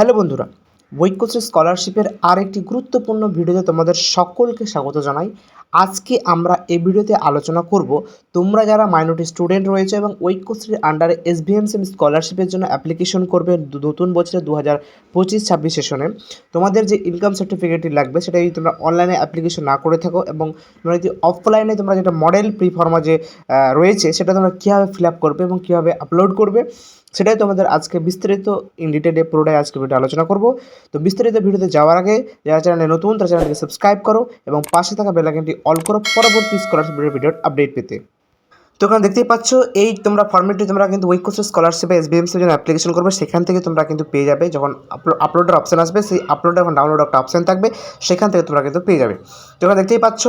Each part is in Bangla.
হ্যালো বন্ধুরা বৈকোচ স্কলারশিপের আরেকটি গুরুত্বপূর্ণ ভিডিওতে তোমাদের সকলকে স্বাগত জানাই। আজকে আমরা এই ভিডিওতে আলোচনা করব, তোমরা যারা মাইনরিটি স্টুডেন্ট রয়েছে এবং ঐক্যশ্রীর আন্ডারে এস ভি এম স্কলারশিপের জন্য অ্যাপ্লিকেশন করবে নতুন বছরে দু হাজার পঁচিশ ছাব্বিশ সেশনে তোমাদের যে ইনকাম সার্টিফিকেটটি লাগবে, সেটা যদি তোমরা অনলাইনে অ্যাপ্লিকেশন না করে থাকো এবং তোমরা যদি অফলাইনে তোমরা যেটা মডেল প্রি ফর্মা যে রয়েছে, সেটা তোমরা কীভাবে ফিল আপ করবে এবং কীভাবে আপলোড করবে সেটাই তোমাদের আজকে বিস্তারিত ইন ডিটেলে পুরোটাই আজকে ভিডিও আলোচনা করব। তো বিস্তারিত ভিডিওতে যাওয়ার আগে, যারা চ্যানেলে নতুন, তারা চ্যানেলকে সাবস্ক্রাইব করো এবং পাশে থাকা বেলাইকনটি অল করো পরবর্তী স্কলারশিপের ভিডিওর আপডেট পেতে। তো এখানে দেখতেই পাচ্ছ, এই তোমরা ফর্মেটটি তোমরা কিন্তু উইকোসের স্কলারশিপে এস বিএমসির জন্য অ্যাপ্লিকেশন করবে। সেখান থেকে তোমরা কিন্তু পেয়ে যাবে। যখন আপলোডের অপশান আসবে, সেই আপলোডের এখন ডাউনলোড একটা অপশান থাকবে। সেখান থেকে তোমরা কিন্তু পেয়ে যাবে। তো এখানে দেখতেই পাচ্ছ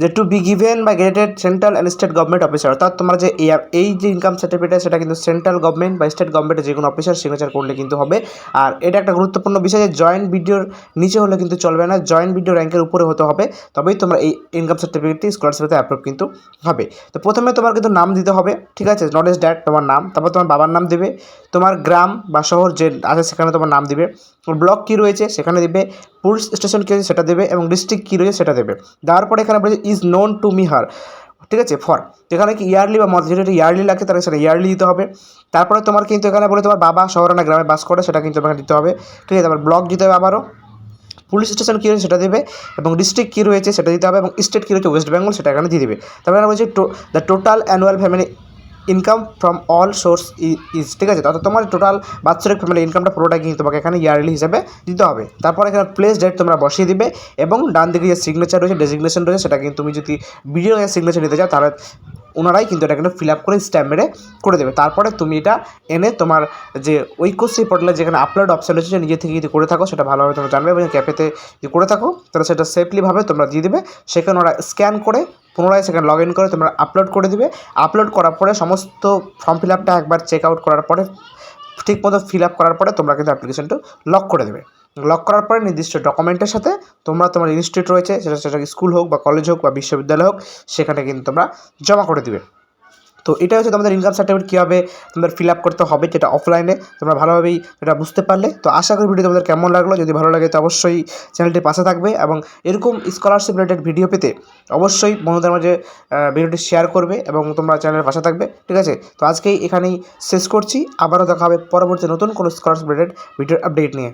যে to be given by graded central and state government officer অর্থাৎ তোমার যে এই যে ইনকাম সার্টিফিকেট সেটা কিন্তু সেন্ট্রাল গভর্নমেন্ট বা স্টেট গভর্নমেন্টের যে কোনো অফিসার সিগনেচার করলে কিন্তু হবে। আর এটা একটা গুরুত্বপূর্ণ বিষয় যে জয়েন্ট ভিডিওর নিচে হলে কিন্তু চলবে না জয়েন্ট ভিডিও র্যাঙ্কের উপরে হতে হবে, তবেই তোমরা এই ইনকাম সার্টিফিকেটটি স্কলারশিপে অ্যাপ্রুভ কিন্তু হবে। তো প্রথমে তোমার কিন্তু নাম দিতে হবে, ঠিক আছে? নট এস ড্যাট তোমার নাম, তারপর তোমার বাবার নাম দেবে, তোমার গ্রাম বা শহর যে আছে সেখানে তোমার নাম দিবে। ব্লক কী রয়েছে সেখানে দেবে, পুলিশ স্টেশন কী আছে সেটা দেবে এবং ডিস্ট্রিক্ট কী রয়েছে সেটা দেবে। দেওয়ার পরে এখানে বলেছে is known to me her ঠিক আছে ফর যেখানে কি ইয়ারলি বা মন্থলি যেটা ইয়ারলি লাগে তাহলে সেটা ইয়ারলি দিতে হবে। তারপরে তোমার কিন্তু এখানে বলে তোমার বাবা শহরে না গ্রামে বাস করে, সেটা কিন্তু তোমাকে দিতে হবে। ঠিক আছে, তারপর ব্লক দিতে হবে আবারও। পুলিশ স্টেশন কী রয়েছে সেটা দেবে এবং ডিস্ট্রিক্ট কী রয়েছে সেটা দিতে হবে এবং স্টেট কী রয়েছে ওয়েস্ট বেঙ্গল সেটা এখানে দিয়ে দেবে। তারপরে বলছে the total annual family income from all source is ঠিক আছে? অর্থাৎ তোমার টোটাল বাৎসরিক ফ্যামিলি ইনকামটা পুরোটা কিন্তু তোমাকে এখানে ইয়ারলি হিসাবে দিতে হবে। তারপর এখানে প্লেস ডেট তোমরা বসিয়ে দিবে এবং ডান দিকে যে সিগনেচার রয়েছে ডেজিগনেশন রয়েছে, সেটা কিন্তু তুমি যদি ভিডিও সিগনেচার নিতে চাও, তাহলে ওনারাই কিন্তু এটা কিন্তু ফিল আপ করে স্ট্যাম্প মেরে করে দেবে। তারপরে তুমি এটা এনে তোমার যে ঐক্যশ্রী পোর্টালে যেখানে আপলোড অপশন রয়েছে নিজে থেকে যদি করে থাকো, সেটা ভালোভাবে তোমরা জানবে এবং ক্যাফেতে যদি করে থাকো, তাহলে সেটা সেফলিভাবে তোমরা দিয়ে দেবে। সেখানে ওরা স্ক্যান করে পুনরায় সেখানে লগ ইন করে তোমরা আপলোড করে দেবে। আপলোড করার পরে সমস্ত ফর্ম ফিল আপটা একবার চেক আউট করার পরে, ঠিক মতো ফিল আপ করার পরে তোমরা কিন্তু অ্যাপ্লিকেশনটা লক করে দেবে। লক করার পরে নির্দিষ্ট ডকুমেন্টের সাথে তোমরা তোমার ইনস্টিটিউট রয়েছে, সেটা সেটা স্কুল হোক বা কলেজ হোক বা বিশ্ববিদ্যালয় হোক, সেখানে কিন্তু তোমরা জমা করে দিবে। তো এটা হচ্ছে তোমাদের ইনকাম সার্টিফিকেট কীভাবে তোমাদের ফিল আপ করতে হবে যেটা অফলাইনে তোমরা ভালোভাবেই এটা বুঝতে পারলে। তো আশা করি ভিডিও তোমাদের কেমন লাগল, যদি ভালো লাগে তো অবশ্যই চ্যানেলটির পাশে থাকবে এবং এরকম স্কলারশিপ রিলেটেড ভিডিও পেতে অবশ্যই বন্ধুদের মাঝে ভিডিওটি শেয়ার করবে এবং তোমরা চ্যানেলের পাশে থাকবে, ঠিক আছে? তো আজকেই এখানেই শেষ করছি, আবারও দেখা হবে পরবর্তী নতুন কোনো স্কলারশিপ রিলেটেড ভিডিওর আপডেট নিয়ে।